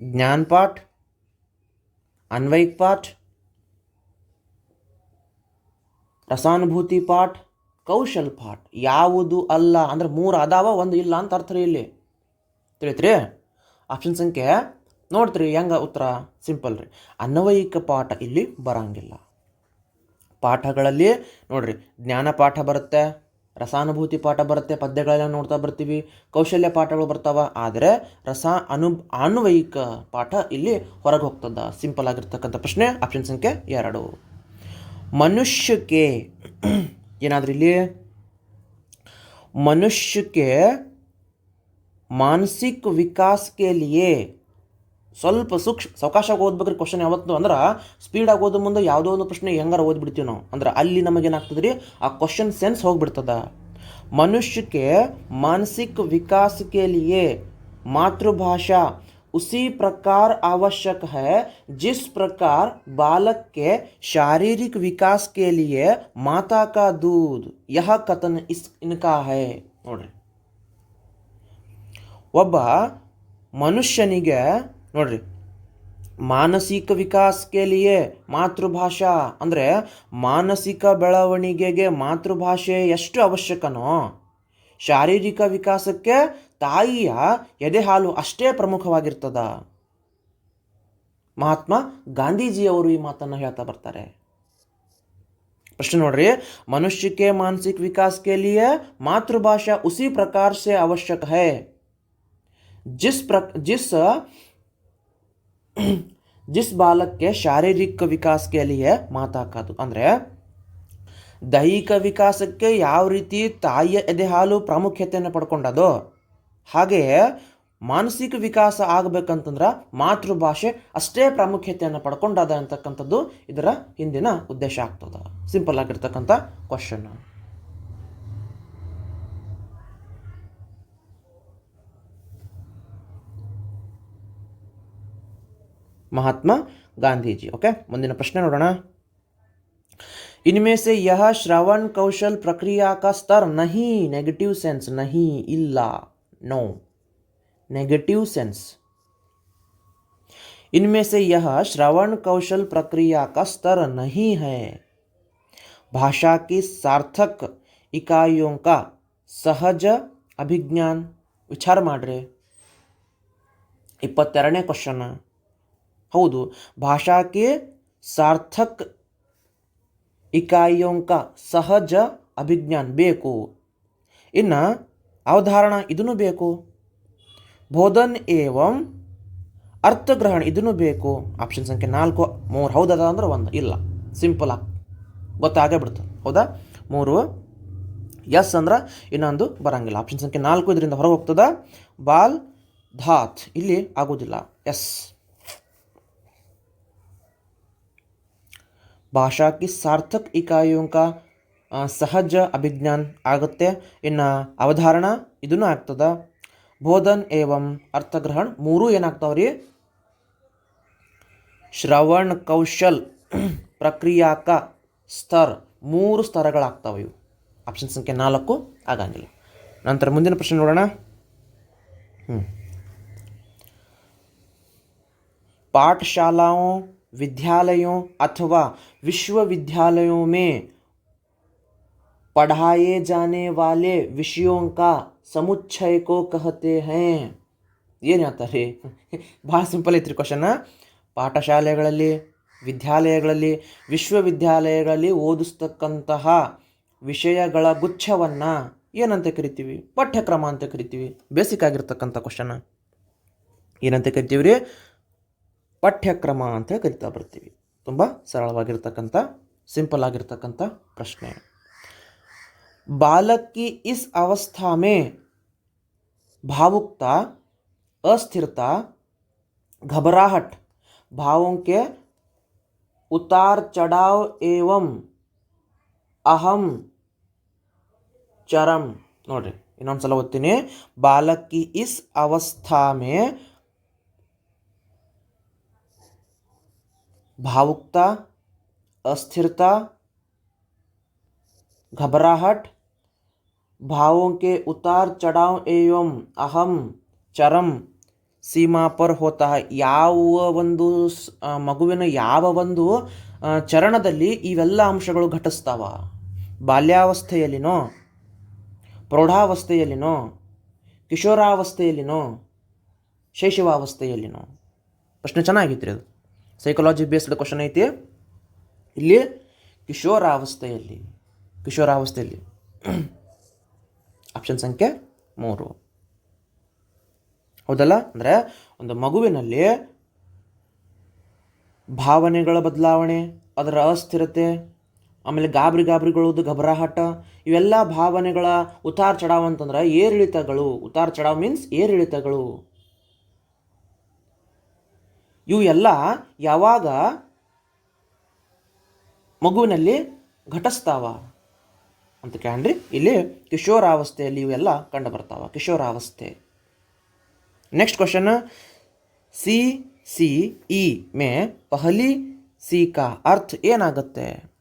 Speaker 1: ಜ್ಞಾನ್ ಪಾಠ ಅನ್ವಯಿಕ ಪಾಠ ರಸಾನುಭೂತಿ ಪಾಠ, ಕೌಶಲ್ ಪಾಠ, ಯಾವುದು ಅಲ್ಲ. ಅಂದ್ರೆ ಮೂರು ಅದಾವ, ಒಂದು ಇಲ್ಲ ಅಂತ ಅರ್ಥ ರೀ ಇಲ್ಲಿ. ತಿಳಿತ್ರಿ? ಆಪ್ಷನ್ ಸಂಖ್ಯೆ ನೋಡ್ತೀರಿ, ಹೆಂಗ ಉತ್ತರ? ಸಿಂಪಲ್ ರೀ. ಅನ್ವಯಿಕ ಪಾಠ ಇಲ್ಲಿ ಬರಂಗಿಲ್ಲ. ಪಾಠಗಳಲ್ಲಿ ನೋಡ್ರಿ, ಜ್ಞಾನ ಪಾಠ ಬರುತ್ತೆ, ರಸಾನುಭೂತಿ ಪಾಠ ಬರುತ್ತೆ, ಪದ್ಯಗಳೆಲ್ಲ ನೋಡ್ತಾ ಬರ್ತೀವಿ, ಕೌಶಲ್ಯ ಪಾಠಗಳು ಬರ್ತಾವ. ಆದರೆ ರಸ ಅನು ಅನ್ವಯಿಕ ಪಾಠ ಇಲ್ಲಿ ಹೊರಗೆ ಹೋಗ್ತದ. ಸಿಂಪಲ್ ಆಗಿರ್ತಕ್ಕಂಥ ಪ್ರಶ್ನೆ ಆಪ್ಷನ್ ಸಂಖ್ಯೆ ಎರಡು. ಮನುಷ್ಯಕ್ಕೆ, ಏನಾದರೂ ಇಲ್ಲಿ ಮನುಷ್ಯಕ್ಕೆ ಮಾನಸಿಕ ವಿಕಾಸಕ್ಕೆ ಲಿಯೇ ಸ್ವಲ್ಪ ಸೂಕ್ಷ್ಮ ಸಾವಕಾಶವಾಗಿ ಓದ್ಬೇಕ್ರಿ ಕ್ವಶನ್ ಯಾವತ್ತು ಅಂದ್ರೆ ಸ್ಪೀಡಾಗಿ ಓದೋ ಮುಂದೆ ಯಾವುದೋ ಒಂದು ಪ್ರಶ್ನೆ ಹೆಂಗಾರ ಓದ್ಬಿಡ್ತೀವಿ ನಾವು. ಅಂದ್ರೆ ಅಲ್ಲಿ ನಮಗೆ ರೀ ಆ ಕ್ವಶನ್ ಸೆನ್ಸ್ ಹೋಗ್ಬಿಡ್ತದ. ಮನುಷ್ಯಕ್ಕೆ ಮಾನಸಿಕ ವಿಕಾಸಕ್ಕೆ ಲಿಯೇ ಮಾತೃಭಾಷಾ उसी प्रकार आवश्यक है जिस प्रकार बालक के शारीरिक विकास के लिए माता का दूध यह कथन इस इनका है ನೋಡ್ರಿ ಒಬ್ಬ ಮನುಷ್ಯನಿಗೆ ನೋಡ್ರಿ ಮಾನಸಿಕ ವಿಕಾಸಕ್ಕೆ ಲಿಯೇ ಮಾತೃಭಾಷಾ ಅಂದರೆ ಮಾನಸಿಕ ಬೆಳವಣಿಗೆಗೆ ಮಾತೃಭಾಷೆ ಎಷ್ಟು ಅವಶ್ಯಕನೋ ಶಾರೀರಿಕ ವಿಕಾಸಕ್ಕೆ ತಾಯಿಯ ಎದೆ ಹಾಲು ಅಷ್ಟೇ ಪ್ರಮುಖವಾಗಿರ್ತದ ಮಹಾತ್ಮ ಗಾಂಧೀಜಿಯವರು ಈ ಮಾತನ್ನು ಹೇಳ್ತಾ ಬರ್ತಾರೆ प्रश्न नोड्री मनुष्य के मानसिक विकास के लिए मातृभाषा उसी प्रकार से आवश्यक है जिस प्र जिस जिस बालक के शारीरिक विकास के लिए ಮಾತಾ ಕಾದು ಅಂದರೆ ದೈಹಿಕ ವಿಕಾಸಕ್ಕೆ ಯಾವ ರೀತಿ ತಾಯಿಯ ಎದೆ ಹಾಲು ಪ್ರಾಮುಖ್ಯತೆಯನ್ನು ಪಡ್ಕೊಂಡದೋ ಹಾಗೆಯೇ ಮಾನಸಿಕ ವಿಕಾಸ ಆಗಬೇಕಂತಂದ್ರೆ ಮಾತೃಭಾಷೆ ಅಷ್ಟೇ ಪ್ರಾಮುಖ್ಯತೆಯನ್ನು ಪಡ್ಕೊಂಡದ ಅಂತಕ್ಕಂಥದ್ದು ಇದರ ಹಿಂದಿನ ಉದ್ದೇಶ ಆಗ್ತದೆ. ಸಿಂಪಲ್ ಆಗಿರ್ತಕ್ಕಂಥ ಕ್ವಶನ್ ಮಹಾತ್ಮ ಗಾಂಧೀಜಿ ಓಕೆ ಮುಂದಿನ ಪ್ರಶ್ನೆ ನೋಡೋಣ. इनमें से यह श्रवण कौशल प्रक्रिया का स्तर नहीं नेगेटिव सेंस नहीं इल्ला नो नेगेटिव सेंस इनमें से यह श्रवण कौशल प्रक्रिया का स्तर नहीं है भाषा की सार्थक इकाइयों का सहज अभिज्ञान ವಿಚಾರ ಮಾಡ್ರಿ ಇಪ್ಪತ್ತೆರಡನೇ ಕ್ವಶನ್ ಹೌದು ಭಾಷಾಕ್ಕೆ ಸಾರ್ಥಕ್ ಇಕಾಯೋಂಕ ಸಹಜ ಅಭಿಜ್ಞಾನ ಬೇಕು. ಇನ್ನು ಅವಧಾರಣ ಇದೂ ಬೇಕು. ಬೋಧನ್ ಏವಂ ಅರ್ಥಗ್ರಹಣ ಇದನ್ನು ಬೇಕು. ಆಪ್ಷನ್ ಸಂಖ್ಯೆ ನಾಲ್ಕು, ಮೂರು. ಹೌದದ ಅಂದ್ರೆ ಒಂದು? ಇಲ್ಲ. ಸಿಂಪಲ್ ಆಗಿ ಗೊತ್ತಾಗೇ ಬಿಡ್ತದೆ ಹೌದಾ? ಮೂರು. ಎಸ್ ಅಂದ್ರೆ ಇನ್ನೊಂದು ಬರಂಗಿಲ್ಲ. ಆಪ್ಷನ್ ಸಂಖ್ಯೆ ನಾಲ್ಕು ಇದರಿಂದ ಹೊರಗೆ ಹೋಗ್ತದ. ಬಾಲ್ ಧಾತ್. ಇಲ್ಲಿ ಆಗೋದಿಲ್ಲ. ಎಸ್. ಭಾಷಾ ಕಿ ಸಾರ್ಥಕ್ इकाइयों ಸಹಜ ಅಭಿಜ್ಞಾನ ಆಗುತ್ತೆ. ಇನ್ನು ಅವಧಾರಣ ಇದೂ ಆಗ್ತದೆ. ಬೋಧನ ಏವಂ ಅರ್ಥಗ್ರಹಣ ಮೂರೂ ಏನಾಗ್ತಾವೆ ರೀ? ಶ್ರವಣ ಕೌಶಲ್ ಪ್ರಕ್ರಿಯಾಕ ಸ್ತರ್ ಮೂರು ಸ್ತರಗಳಾಗ್ತಾವೆ ಇವು. ಆಪ್ಷನ್ ಸಂಖ್ಯೆ ನಾಲ್ಕು ಆಗಂಗಿಲ್ಲ. ನಂತರ ಮುಂದಿನ ಪ್ರಶ್ನೆ ನೋಡೋಣ. ಹ್ಞೂ ಪಾಠಶಾಲಾವು विद्यालयों अथवा विश्वविद्यालयों में पढ़ाए जाने वाले विषयों का समुच्चय को कहते हैं ಏನು ಹೇಳ್ತಾರೆ ಭಾಳ ಸಿಂಪಲ್ ಐತ್ರಿ ಕ್ವಶನ್ ಪಾಠಶಾಲೆಗಳಲ್ಲಿ ವಿದ್ಯಾಲಯಗಳಲ್ಲಿ ವಿಶ್ವವಿದ್ಯಾಲಯಗಳಲ್ಲಿ ಓದಿಸ್ತಕ್ಕಂತಹ ವಿಷಯಗಳ ಗುಚ್ಛವನ್ನು ಏನಂತ ಕರಿತೀವಿ ಪಠ್ಯಕ್ರಮ ಅಂತ ಕರಿತೀವಿ ಬೇಸಿಕ್ ಆಗಿರ್ತಕ್ಕಂಥ ಕ್ವಶನ್ ಏನಂತ ಕರಿತೀವಿ ರೀ ಪಠ್ಯಕ್ರಮ ಅಂತ ಕರಿತಾ ಬರ್ತೀವಿ ತುಂಬ ಸರಳವಾಗಿರ್ತಕ್ಕಂಥ ಸಿಂಪಲ್ ಆಗಿರ್ತಕ್ಕಂಥ ಪ್ರಶ್ನೆ बालक की इस अवस्था में भावुकता अस्थिरता घबराहट भावों के उतार चढ़ाव एवं अहम चरम ನೋಡ್ರಿ ಇನ್ನೊಂದ್ಸಲ ಓದ್ತೀನಿ ಬಾಲಕ್ ಕಿ ಇಸ್ ಅವಸ್ಥಾ ಮೇ भावुकता अस्थिरता घबराहट भावों के उतार चढ़ाव एवं अहम ಚರಂ ಸೀಮಾ ಪರ್ ಹೋತಾ ಯಾವ ಒಂದು ಸ್- ಆ, ಮಗುವಿನ ಯಾವ ಒಂದು ಆ, ಚರಣದಲ್ಲಿ ಇವೆಲ್ಲ ಅಂಶಗಳು ಘಟಿಸ್ತಾವ ಬಾಲ್ಯಾವಸ್ಥೆಯಲ್ಲಿನೋ ಪ್ರೌಢಾವಸ್ಥೆಯಲ್ಲಿನೋ ಕಿಶೋರಾವಸ್ಥೆಯಲ್ಲಿನೋ ಶೈಶವಾವಸ್ಥೆಯಲ್ಲಿನೋ ಪ್ರಶ್ನೆ ಚೆನ್ನಾಗಿತ್ತು ಅದು ಸೈಕಾಲಜಿ ಬೇಸ್ಡ್ ಕ್ವಶನ್ ಐತಿ. ಇಲ್ಲಿ ಕಿಶೋರಾವಸ್ಥೆಯಲ್ಲಿ ಕಿಶೋರಾವಸ್ಥೆಯಲ್ಲಿ ಆಪ್ಷನ್ ಸಂಖ್ಯೆ ಮೂರು. ಹೌದಲ್ಲ? ಅಂದರೆ ಒಂದು ಮಗುವಿನಲ್ಲಿ ಭಾವನೆಗಳ ಬದಲಾವಣೆ, ಅದರ ಅಸ್ಥಿರತೆ, ಆಮೇಲೆ ಗಾಬರಿ ಗಾಬರಿಗಳದು ಘಬರಾಹಟ, ಇವೆಲ್ಲ ಭಾವನೆಗಳ ಉತಾರ್ ಚಡಾವ್ ಅಂತಂದ್ರೆ ಏರಿಳಿತಗಳು. ಉತಾರ್ ಚಡಾವ್ ಮೀನ್ಸ್ ಏರಿಳಿತಗಳು. ಇವೆಲ್ಲ ಯಾವಾಗ ಮಗುವಿನಲ್ಲಿ ಘಟಿಸ್ತಾವ ಅಂತ ಕೇಳ್ರಿ. ಇಲ್ಲಿ ಕಿಶೋರಾವಸ್ಥೆಯಲ್ಲಿ ಇವೆಲ್ಲ ಕಂಡು ಬರ್ತಾವ. ಕಿಶೋರಾವಸ್ಥೆ. Next question C C, E, ಮೇ, ಪಹಲಿ ಸಿ ಕಾ ಅರ್ಥ ಏನಾಗುತ್ತೆ?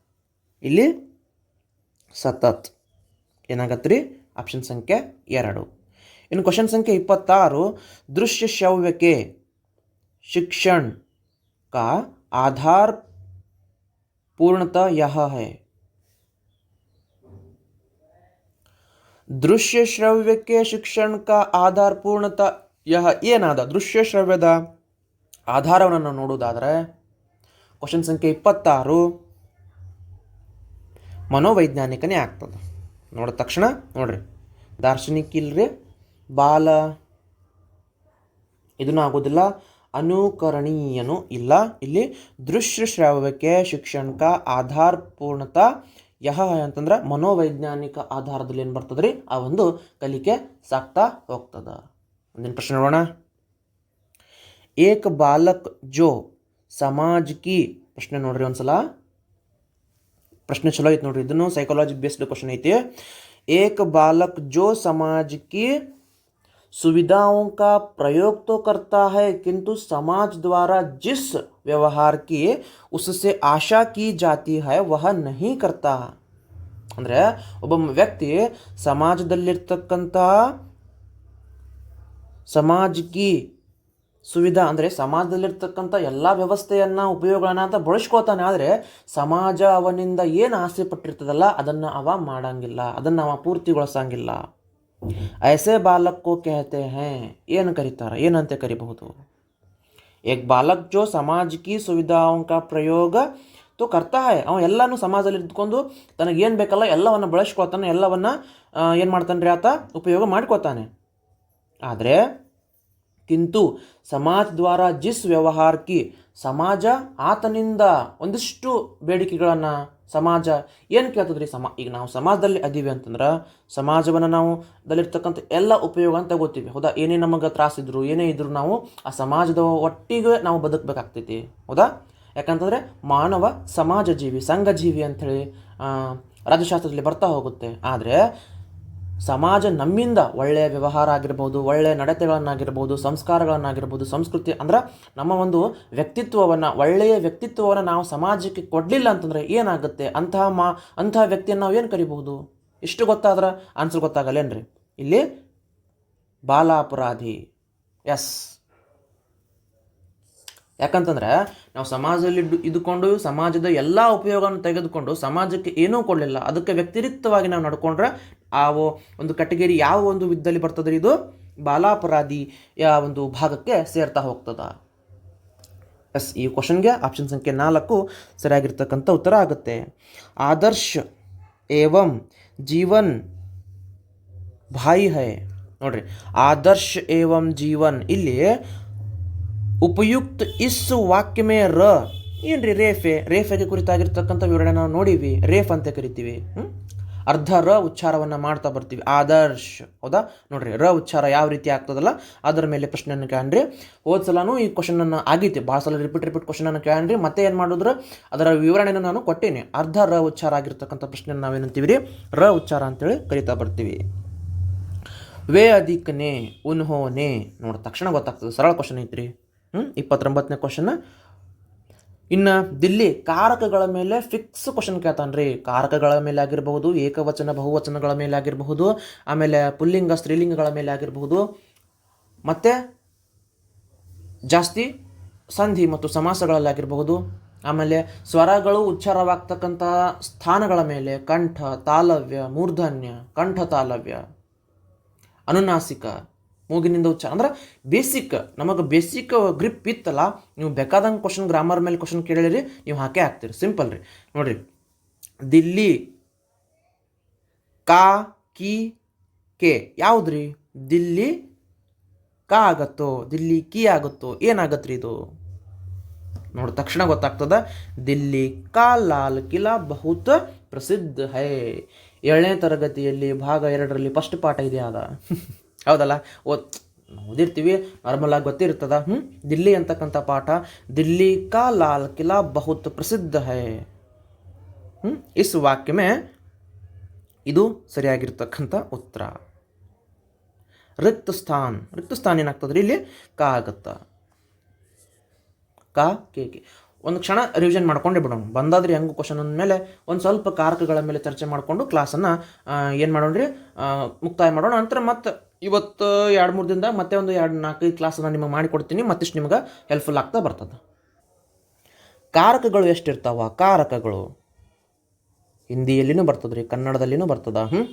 Speaker 1: ಇಲ್ಲಿ ಸತತ್. ಏನಾಗತ್ತೆ ರೀ ಆಪ್ಷನ್ ಸಂಖ್ಯೆ ಎರಡು. ಇನ್ನು ಕ್ವಶನ್ ಸಂಖ್ಯೆ ಇಪ್ಪತ್ತಾರು. ದೃಶ್ಯ ಶವ್ಯಕ್ಕೆ ಶಿಕ್ಷಣ का आधार पूर्णतः यह है ದೃಶ್ಯ ಶ್ರವ್ಯಕ್ಕೆ ಶಿಕ್ಷಣ का ಆಧಾರ ಪೂರ್ಣತಃ ಯಹ ಏನಾದ ದೃಶ್ಯ ಶ್ರವ್ಯದ ಆಧಾರವನ್ನು ನಾವು ನೋಡೋದಾದರೆ ಕ್ವಶನ್ ಸಂಖ್ಯೆ ಇಪ್ಪತ್ತಾರು ಮನೋವೈಜ್ಞಾನಿಕನೇ ಆಗ್ತದೆ ನೋಡಿದ ತಕ್ಷಣ ನೋಡ್ರಿ ದಾರ್ಶನಿಕ ಇಲ್ರಿ ಬಾಲ ಇದನ್ನು ಆಗೋದಿಲ್ಲ ಅನುಕರಣೀಯನೂ ಇಲ್ಲ. ಇಲ್ಲಿ ದೃಶ್ಯ ಶ್ರಾವ್ಯಕ್ಕೆ ಶಿಕ್ಷಣಕ್ಕೆ ಆಧಾರ ಪೂರ್ಣತ ಯಹ ಅಂತಂದ್ರೆ ಮನೋವೈಜ್ಞಾನಿಕ ಆಧಾರದಲ್ಲಿ ಏನು ಬರ್ತದೆ ರೀ ಆ ಒಂದು ಕಲಿಕೆ ಸಾಕ್ತಾ ಹೋಗ್ತದ. ಮುಂದಿನ ಪ್ರಶ್ನೆ ನೋಡೋಣ. ಏಕ ಬಾಲಕ್ ಜೋ ಸಮಾಜ್ ಪ್ರಶ್ನೆ ನೋಡ್ರಿ ಒಂದ್ಸಲ. ಪ್ರಶ್ನೆ ಚಲೋ ಐತೆ ನೋಡ್ರಿ. ಇದನ್ನು ಸೈಕಾಲಜಿ ಬೇಸ್ಡ್ ಕ್ವಶನ್ ಐತಿ. ಏಕ ಬಾಲಕ್ ಜೋ ಸಮಾಜ್ सुविधाओं का प्रयोग तो करता है किंतु समाज द्वारा जिस व्यवहार की उससे आशा की जाती है वह नहीं करता ಅಂದರೆ ಒಬ್ಬ ವ್ಯಕ್ತಿ ಸಮಾಜದಲ್ಲಿರ್ತಕ್ಕಂತಹ ಸಮಾಜಕಿ ಸುವಿಧಾ ಅಂದರೆ ಸಮಾಜದಲ್ಲಿರ್ತಕ್ಕಂಥ ಎಲ್ಲ ವ್ಯವಸ್ಥೆಯನ್ನು ಉಪಯೋಗಗಳನ್ನ ಅಂತ ಬಳಸ್ಕೊತಾನೆ ಆದರೆ ಸಮಾಜ ಅವನಿಂದ ಏನು ಆಸೆ ಪಟ್ಟಿರ್ತದಲ್ಲ ಅದನ್ನು ಅವ ಮಾಡಂಗಿಲ್ಲ ಅದನ್ನು ಅವ ಪೂರ್ತಿಗೊಳಿಸಂಗಿಲ್ಲ ಐಸೆ ಬಾಲಕ್ಕೂ ಕೇತೆ ಹೇ ಏನು ಕರೀತಾರೆ ಏನಂತೆ ಕರಿಬಹುದು ಏಕ್ ಬಾಲಕ್ ಜೋ ಸಮಾಜಕಿ ಸುವಿಧಾಂ ಪ್ರಯೋಗ ತು ಕರ್ತಾ ಅವ ಎಲ್ಲನೂ ಸಮಾಜದಲ್ಲಿ ಇದ್ಕೊಂಡು ತನಗೇನು ಬೇಕಲ್ಲ ಎಲ್ಲವನ್ನು ಬಳಸ್ಕೊತಾನೆ, ಎಲ್ಲವನ್ನು ಏನು ಮಾಡ್ತಾನೆ ರೀ ಆತ? ಉಪಯೋಗ ಮಾಡ್ಕೋತಾನೆ. ಆದರೆ, ಕಿಂತು ಸಮಾಜ ದ್ವಾರ ಜಿಸ್ ವ್ಯವಹಾರಕ್ಕೆ ಸಮಾಜ ಆತನಿಂದ ಒಂದಿಷ್ಟು ಬೇಡಿಕೆಗಳನ್ನು ಸಮಾಜ, ಏನು ಕೇಳ್ತದ್ರಿ ಸಮ, ಈಗ ನಾವು ಸಮಾಜದಲ್ಲಿ ಅದೀವಿ ಅಂತಂದ್ರೆ, ಸಮಾಜವನ್ನು ನಾವು ದಲ್ಲಿರ್ತಕ್ಕಂಥ ಎಲ್ಲ ಉಪಯೋಗ ಅಂತ ತಗೋತೀವಿ. ಹೌದಾ? ಏನೇ ನಮಗೆ ತ್ರಾಸಿದ್ರು ಏನೇ ಇದ್ರು ನಾವು ಆ ಸಮಾಜದ ಒಟ್ಟಿಗೆ ನಾವು ಬದುಕಬೇಕಾಗ್ತೈತಿ. ಹೌದಾ? ಯಾಕಂತಂದರೆ ಮಾನವ ಸಮಾಜ ಜೀವಿ, ಸಂಘ ಜೀವಿ ಅಂಥೇಳಿ ರಾಜ್ಯಶಾಸ್ತ್ರದಲ್ಲಿ ಬರ್ತಾ ಹೋಗುತ್ತೆ. ಆದರೆ ಸಮಾಜ ನಮ್ಮಿಂದ ಒಳ್ಳೆಯ ವ್ಯವಹಾರ ಆಗಿರ್ಬೋದು, ಒಳ್ಳೆಯ ನಡತೆಗಳನ್ನಾಗಿರ್ಬೋದು, ಸಂಸ್ಕಾರಗಳನ್ನಾಗಿರ್ಬೋದು, ಸಂಸ್ಕೃತಿ ಅಂದ್ರೆ ನಮ್ಮ ಒಂದು ವ್ಯಕ್ತಿತ್ವವನ್ನು, ಒಳ್ಳೆಯ ವ್ಯಕ್ತಿತ್ವವನ್ನು ನಾವು ಸಮಾಜಕ್ಕೆ ಕೊಡಲಿಲ್ಲ ಅಂತಂದರೆ ಏನಾಗುತ್ತೆ? ಅಂತಹ ಮಾ, ಅಂತಹ ವ್ಯಕ್ತಿಯನ್ನು ನಾವು ಏನು ಕರಿಬಹುದು? ಇಷ್ಟು ಗೊತ್ತಾದ್ರೆ ಆನ್ಸರ್ ಗೊತ್ತಾಗಲ್ಲೇನ್ರಿ? ಇಲ್ಲಿ ಬಾಲಾಪರಾಧಿ. ಎಸ್ ಯಾಕಂತಂದ್ರೆ ನಾವು ಸಮಾಜದಲ್ಲಿ ಇದ್ದು- ಇದ್ದುಕೊಂಡು ಸಮಾಜದ ಎಲ್ಲ ಉಪಯೋಗವನ್ನು ತೆಗೆದುಕೊಂಡು ಸಮಾಜಕ್ಕೆ ಏನೂ ಕೊಡಲಿಲ್ಲ. ಅದಕ್ಕೆ ವ್ಯತಿರಿಕ್ತವಾಗಿ ನಾವು ನಡ್ಕೊಂಡ್ರೆ ಆ ಒಂದು ಕಟಗರಿ ಯಾವ ಒಂದು ವಿಧದಲ್ಲಿ ಬರ್ತದೆ ಇದು? ಬಾಲಾಪರಾಧಿ ಒಂದು ಭಾಗಕ್ಕೆ ಸೇರ್ತಾ ಹೋಗ್ತದ. ಎಸ್, ಈ ಕ್ವಶನ್ಗೆ ಆಪ್ಷನ್ ಸಂಖ್ಯೆ ನಾಲ್ಕು ಸರಿಯಾಗಿರ್ತಕ್ಕಂಥ ಉತ್ತರ ಆಗುತ್ತೆ. ಆದರ್ಶ್ ಏವಂ ಜೀವನ್ ಭಾಯಿ ಹೈ. ನೋಡ್ರಿ, ಆದರ್ಶ್ ಏವಂ ಜೀವನ್ ಇಲ್ಲಿ ಉಪಯುಕ್ತ ಇಸ್ ವಾಕ್ಯಮೇ ರ. ಏನ್ರಿ ರೇಫೆ? ರೇಫೆಗೆ ಕುರಿತಾಗಿರ್ತಕ್ಕಂಥ ವಿವರಣೆ ನಾವು ನೋಡೀವಿ. ರೇಫ್ ಅಂತ ಕರಿತೀವಿ. ಹ್ಮ್? ಅರ್ಧ ರ ಉಚ್ಚಾರವನ್ನು ಮಾಡ್ತಾ ಬರ್ತೀವಿ. ಆದರ್ಶ್, ಹೌದಾ? ನೋಡ್ರಿ, ರ ಉಚ್ಚಾರ ಯಾವ ರೀತಿ ಆಗ್ತದಲ್ಲ, ಅದರ ಮೇಲೆ ಪ್ರಶ್ನೆಯನ್ನು ಕೇಳ್ರಿ. ಹೋದ ಸಲನೂ ಈ ಕ್ವಶನನ್ನು ಆಗೈತಿ. ಭಾಳ ಸಲ ರಿಪೀಟ್ ರಿಪೀಟ್ ಕ್ವಶನನ್ನು ಕೇಳ್ರಿ. ಮತ್ತೆ ಏನು ಮಾಡಿದ್ರೆ? ಅದರ ವಿವರಣೆಯನ್ನು ನಾನು ಕೊಟ್ಟೇನೆ. ಅರ್ಧ ರ ಉಚ್ಚಾರ ಆಗಿರ್ತಕ್ಕಂಥ ಪ್ರಶ್ನೆಯನ್ನು ನಾವೇನಂತೀವಿ ರೀ ರ ಉಚ್ಚಾರ ಅಂತೇಳಿ ಕರಿತಾ ಬರ್ತೀವಿ. ವೇ ಅಧಿಕನೇ, ಉನ್ಹೋನೆ. ನೋಡಿದ ತಕ್ಷಣ ಗೊತ್ತಾಗ್ತದೆ. ಸರಳ ಕ್ವಶನ್ ಐತ್ರಿ. ಹ್ಞೂ ಇಪ್ಪತ್ತೊಂಬತ್ತನೇ ಕ್ವಶನ್ ಇನ್ನು ದಿಲ್ಲಿ ಕಾರಕಗಳ ಮೇಲೆ ಫಿಕ್ಸ್ ಕ್ವಶನ್ ಕೇಳ್ತಾನೆ ರೀ. ಕಾರಕಗಳ ಮೇಲೆ ಆಗಿರಬಹುದು, ಏಕವಚನ, ಬಹುವಚನಗಳ ಮೇಲೆ ಆಗಿರಬಹುದು, ಆಮೇಲೆ ಪುಲ್ಲಿಂಗ, ಸ್ತ್ರೀಲಿಂಗಗಳ ಮೇಲೆ ಆಗಿರಬಹುದು. ಮತ್ತು ಜಾಸ್ತಿ ಸಂಧಿ ಮತ್ತು ಸಮಾಸಗಳಲ್ಲಾಗಿರಬಹುದು ಆಮೇಲೆ ಸ್ವರಗಳು ಉಚ್ಚಾರವಾಗ್ತಕ್ಕಂಥ ಸ್ಥಾನಗಳ ಮೇಲೆ ಕಂಠ, ತಾಲವ್ಯ, ಮೂರ್ಧನ್ಯ, ಕಂಠ, ತಾಲವ್ಯ, ಅನುನಾಸಿಕ ಮೂಗಿನಿಂದ ಉಚ್ಚ ಅಂದ್ರೆ ಬೇಸಿಕ್ ನಮಗೆ ಬೇಸಿಕ್ ಗ್ರಿಪ್ ಇತ್ತಲ್ಲ, ನೀವು ಬೇಕಾದಂಗೆ ಕ್ವಶನ್ ಗ್ರಾಮರ್ ಮೇಲೆ ಕ್ವಶನ್ ಕೇಳಿರಿ, ನೀವು ಹಾಕೇ ಹಾಕ್ತೀರಿ. ಸಿಂಪಲ್ ರೀ. ನೋಡ್ರಿ. ದಿಲ್ಲಿ, ಕಾ, ಕಿ, ಕೆ. ಯಾವುದ್ರಿ? ದಿಲ್ಲಿ, ಕಾ ಆಗತ್ತೋ? ದಿಲ್ಲಿ, ಕಿ ಆಗುತ್ತೋ? ಏನಾಗತ್ರಿ ಇದು? ನೋಡಿ ತಕ್ಷಣ ಗೊತ್ತಾಗ್ತದ. ದಿಲ್ಲಿ, ಕಾ, ಲಾಲ್ ಕಿಲಾ ಬಹುತ ಪ್ರಸಿದ್ಧ ಹೈ. ಏಳನೇ ತರಗತಿಯಲ್ಲಿ ಭಾಗ ಎರಡರಲ್ಲಿ ಫಸ್ಟ್ ಪಾಠ ಇದೆ ಅದ ಹೌದಲ್ಲ? ಓದ್ ಓದಿರ್ತೀವಿ ನಾರ್ಮಲ್ ಆಗಿ ಗೊತ್ತಿರ್ತದ? ಹ್ಞೂ ದಿಲ್ಲಿ ಅಂತಕ್ಕಂಥ ಪಾಠ, ದಿಲ್ಲಿ ಕಾ ಲಾಲ್ ಕಿಲಾ ಬಹುತ್ ಪ್ರಸಿದ್ಧ ಹೈ. ಹ್ಞೂ ಇಸ್ ವಾಕ್ಯಮೇ ಇದು ಸರಿಯಾಗಿರ್ತಕ್ಕಂಥ ಉತ್ತರ. ರಿಕ್ತ ಸ್ಥಾನ್ ರಿಕ್ತ ಸ್ಥಾನ ಏನಾಗ್ತದ್ರಿ ಇಲ್ಲಿ? ಕಾ ಆಗತ್ತ. ಕಾ ಕೆ ಕೆ. ಒಂದು ಕ್ಷಣ ರಿವಿಷನ್ ಮಾಡ್ಕೊಂಡೇ ಬಿಡೋಣ ಬಂದಾದ್ರೆ ಹೆಂಗೆ ಕ್ವಶನ್ ಅಂದಮೇಲೆ ಒಂದು ಸ್ವಲ್ಪ ಕಾರಕಗಳ ಮೇಲೆ ಚರ್ಚೆ ಮಾಡಿಕೊಂಡು ಕ್ಲಾಸನ್ನು ಏನು ಮಾಡೋಣ್ರಿ ರೀ? ಮುಕ್ತಾಯ ಮಾಡೋಣ. ನಂತರ ಮತ್ತೆ ಇವತ್ತು ಎರಡು ಮೂರು ದಿನದಾಗ ಮತ್ತೆ ಒಂದು ಎರಡು ನಾಲ್ಕೈದು ಕ್ಲಾಸನ್ನು ನಿಮಗೆ ಮಾಡಿಕೊಡ್ತೀನಿ ಮತ್ತಿಷ್ಟು ನಿಮ್ಗೆ ಹೆಲ್ಪ್ಫುಲ್ ಆಗ್ತಾ ಬರ್ತದೆ. ಕಾರಕಗಳು ಎಷ್ಟಿರ್ತಾವ? ಕಾರಕಗಳು ಹಿಂದಿಯಲ್ಲಿನೂ ರೀ, ಕನ್ನಡದಲ್ಲಿನೂ ಬರ್ತದ. ಹ್ಞೂ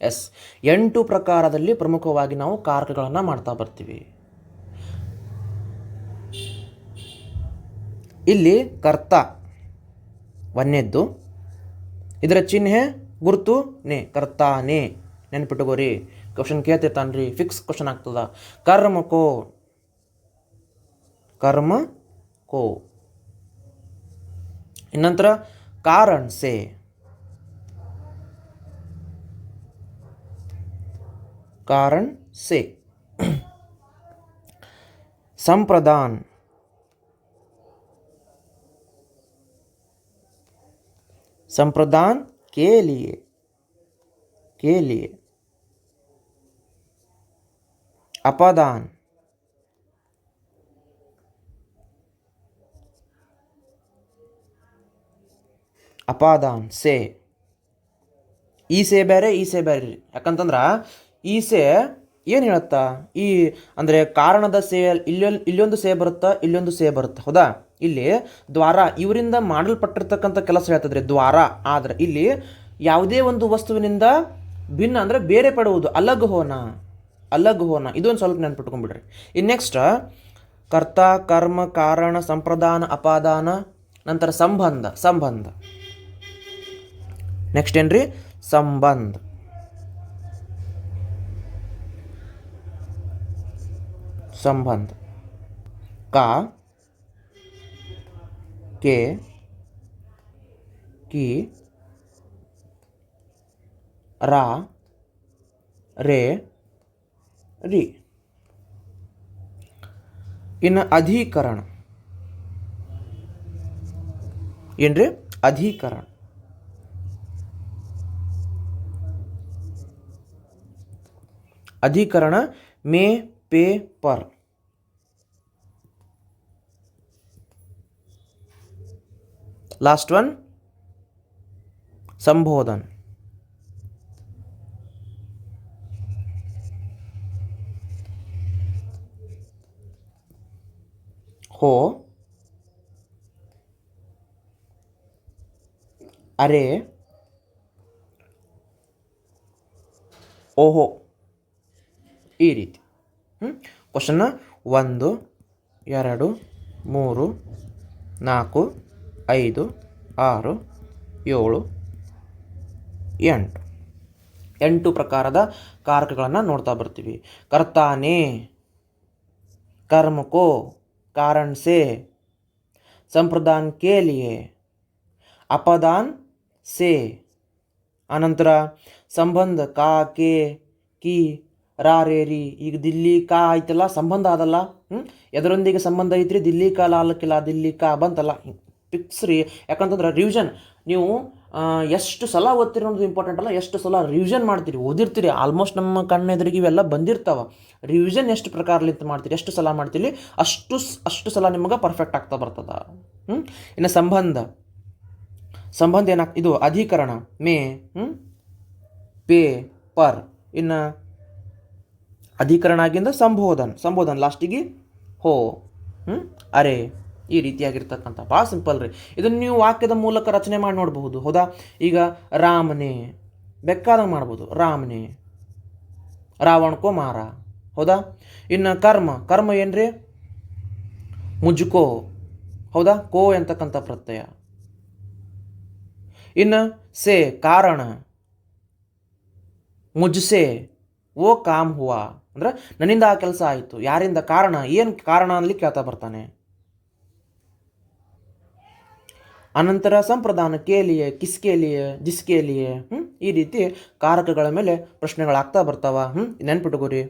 Speaker 1: ಎಸ್. ಎಂಟು ಪ್ರಕಾರದಲ್ಲಿ ಪ್ರಮುಖವಾಗಿ ನಾವು ಕಾರಕಗಳನ್ನು ಮಾಡ್ತಾ ಬರ್ತೀವಿ. ಇಲ್ಲಿ ಕರ್ತ ಒಂದನೇದ್ದು ಇದರ ಚಿಹ್ನೆ ಗುರುತು ನೇ, ಕರ್ತಾನೆ. ನೆನ್ಪಿಟ್ಟುಕೋರಿ. ಕ್ವಶನ್ ಕೇಳ್ತಿರ್ತಾನ್ರಿ ಫಿಕ್ಸ್ ಕ್ವಶನ್ ಆಗ್ತದ. ಕರ್ಮ ಕೋ. ಕರ್ಮ ಕೋ. ಇನ್ನಂತರ ಕಾರಣಸೆ ಕಾರಣ ಸೆ. ಸಂಪ್ರದಾನ್. संप्रदान संप्रदान के लिए के लिए अपादान ಅಪಾದಾನ್ ಸೇ ಈಸೆ ಬೇರೆ ಈಸೆ ಬೇರೆ ರೀ ಯಾಕಂತಂದ್ರೆ ಈಸೆ ಏನು ಹೇಳುತ್ತಾ ಈ ಅಂದರೆ ಕಾರಣದ ಸೇ ಇಲ್ಲೊಂದು ಇಲ್ಲೊಂದು ಸೇ ಬರುತ್ತಾ ಇಲ್ಲೊಂದು ಸೇ ಬರುತ್ತಾ ಹೌದಾ ಇಲ್ಲಿ ದ್ವಾರ, ಇವರಿಂದ ಮಾಡಲ್ಪಟ್ಟಿರ್ತಕ್ಕಂಥ ಕೆಲಸ ಹೇಳ್ತದ್ರಿ ದ್ವಾರ. ಆದ್ರೆ ಇಲ್ಲಿ ಯಾವುದೇ ಒಂದು ವಸ್ತುವಿನಿಂದ ಭಿನ್ನ ಅಂದರೆ ಬೇರೆ ಪಡುವುದು ಅಲಗ್ ಹೋನ ಅಲಗ್ ಹೋನ ಇದೊಂದು ಸ್ವಲ್ಪ ನೆನ್ಪಿಟ್ಕೊಂಡ್ಬಿಡ್ರಿ. ಇನ್ನು ನೆಕ್ಸ್ಟ್, ಕರ್ತ, ಕರ್ಮ, ಕಾರಣ, ಸಂಪ್ರದಾನ, ಅಪಾದಾನ, ನಂತರ ಸಂಬಂಧ ಸಂಬಂಧ. ನೆಕ್ಸ್ಟ್ ಏನ್ರಿ? ಸಂಬಂಧ. ಸಂಬಂಧ. का के की ರಾ ರೇ ರಿ ಇನ್ನು ಅಧೀಕರಣ ಏನ್ರಿ ಅಧೀಕರಣ ಅಧೀಕರಣ ಮೇ ಪೇ ಪರ್ लास्ट वन संबोधन हो अरे ಓಹೋ ಈ ರೀತಿ ಹ್ಞೂ ಕ್ವಶನ್ನ ಒಂದು ಎರಡು ಮೂರು ನಾಲ್ಕು ಐದು, ಆರು, ಏಳು, ಎಂಟು. ಎಂಟು ಪ್ರಕಾರದ ಕಾರಕಗಳನ್ನು ನೋಡ್ತಾ ಬರ್ತೀವಿ. ಕರ್ತಾನೆ, ಕರ್ಮಕೋ, ಕಾರಣ್ಸೆ, ಸಂಪ್ರದಾನ್ ಕೇಲಿಯೆ, ಅಪದಾನ್ ಸೆ. ಅನಂತರ, ಸಂಬಂಧ ಕಾ, ಕೆ, ಕಿ ರಾರೇರಿ ಈಗ ದಿಲ್ಲಿ, ಕಾ ಆಯ್ತಲ್ಲ ಸಂಬಂಧ ಅದಲ್ಲ. ಹ್ಞೂ ಎದರೊಂದಿಗೆ ಸಂಬಂಧ ಐತ್ರಿ? ದಿಲ್ಲಿ, ಕಾ ಲಾಲಕ್ಕಿಲ್ಲ ದಿಲ್ಲಿ, ಕಾ ಬಂತಲ್ಲ. ಫಿಕ್ಸ್ ರೀ ಯಾಕಂತಂದ್ರೆ ರಿವಿಷನ್ ನೀವು ಎಷ್ಟು ಸಲ ಓದ್ತೀರಿ ಅನ್ನೋದು ಇಂಪಾರ್ಟೆಂಟ್ ಅಲ್ಲ, ಎಷ್ಟು ಸಲ ರಿವಿಷನ್ ಮಾಡ್ತೀರಿ, ಓದಿರ್ತೀರಿ ಆಲ್ಮೋಸ್ಟ್ ನಮ್ಮ ಕಣ್ಣೆದುರಿಗೆ ಇವೆಲ್ಲ ಬಂದಿರ್ತಾವ. ರಿವಿಷನ್ ಎಷ್ಟು ಪ್ರಕಾರಲಿಂತ ಮಾಡ್ತೀರಿ, ಎಷ್ಟು ಸಲ ಮಾಡ್ತೀರಿ, ಅಷ್ಟು ಅಷ್ಟು ಸಲ ನಿಮಗೆ ಪರ್ಫೆಕ್ಟ್ ಆಗ್ತಾ ಬರ್ತದ. ಹ್ಞೂ ಇನ್ನು ಸಂಬಂಧ. ಸಂಬಂಧ ಏನಾಗ್, ಇದು ಅಧಿಕರಣ, ಮೇ ಹ್ಞೂ ಪೇ ಪರ್ ಇನ್ನು ಅಧಿಕರಣ ಆಗಿಂದ ಸಂಬೋಧನ್ ಸಂಬೋಧನ್ ಲಾಸ್ಟಿಗೆ ಹೋ ಹ್ಞೂ ಅರೆ. ಈ ರೀತಿಯಾಗಿರ್ತಕ್ಕಂಥ ಭಾಳ ಸಿಂಪಲ್ ರೀ. ಇದನ್ನು ನೀವು ವಾಕ್ಯದ ಮೂಲಕ ರಚನೆ ಮಾಡಿ ನೋಡಬಹುದು. ಹೌದಾ? ಈಗ ರಾಮನೇ ಬೇಕಾದಂಗೆ ಮಾಡ್ಬೋದು. ರಾಮನೇ, ರಾವಣ ಕೋ ಮಾರ ಹೌದಾ? ಇನ್ನು ಕರ್ಮ ಕರ್ಮ ಏನ್ರಿ? ಮುಜುಕೋ. ಹೌದಾ? ಕೋ ಎಂತಕ್ಕಂಥ ಪ್ರತ್ಯಯ. ಇನ್ನು ಸೆ, ಕಾರಣ. ಮುಜ್ಸೆ, ಓ ಕಾಮ್ ಹುವಾ. ಅಂದ್ರೆ ನನ್ನಿಂದ ಆ ಕೆಲಸ ಆಯಿತು. ಯಾರಿಂದ ಕಾರಣ? ಏನು ಕಾರಣ ಅನ್ಲಿ ಕೇಳ್ತಾ ಬರ್ತಾನೆ. ಅನಂತರ ಸಂಪ್ರದಾನ ಕೇಲಿಯೇ ಕಿಸ್ಕೇಲಿಯೇ ಜಿಸ್ಕೇಲಿಯೇ ಹ್ಞೂ ಈ ರೀತಿ ಕಾರಕಗಳ ಮೇಲೆ ಪ್ರಶ್ನೆಗಳಾಗ್ತಾ ಬರ್ತಾವ ಹ್ಞೂ ನೆನ್ಪಿಟ್ಕೋರಿ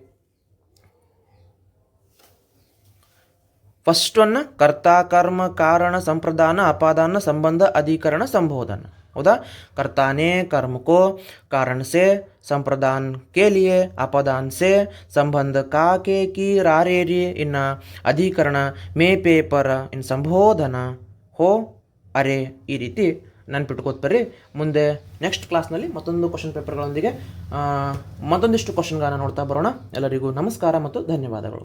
Speaker 1: ಫಸ್ಟ್ ಒನ್ ಕರ್ತ ಕರ್ಮ ಕಾರಣ ಸಂಪ್ರದಾನ ಅಪಾದಾನ ಸಂಬಂಧ ಅಧಿಕರಣ ಸಂಬೋಧನ ಹೌದಾ कर्ताने कर्म को कारण से संप्रदान के लिए अपादान से संबंध का के की रारेरी इन ಅಧಿಕರಣ ಮೇ ಪೇಪರ್ ಇನ್ ಸಂಬೋಧನ ಹೋ ಅರೆ ಈ ರೀತಿ ನೆನ್ಪಿಟ್ಕೋತ ಬರ್ರಿ. ಮುಂದೆ ನೆಕ್ಸ್ಟ್ ಕ್ಲಾಸ್ನಲ್ಲಿ ಮತ್ತೊಂದು ಕ್ವಶನ್ ಪೇಪರ್ಗಳೊಂದಿಗೆ ಮತ್ತೊಂದಿಷ್ಟು ಕ್ವಶನ್ಗಳನ್ನು ನೋಡ್ತಾ ಬರೋಣ. ಎಲ್ಲರಿಗೂ ನಮಸ್ಕಾರ ಮತ್ತು ಧನ್ಯವಾದಗಳು.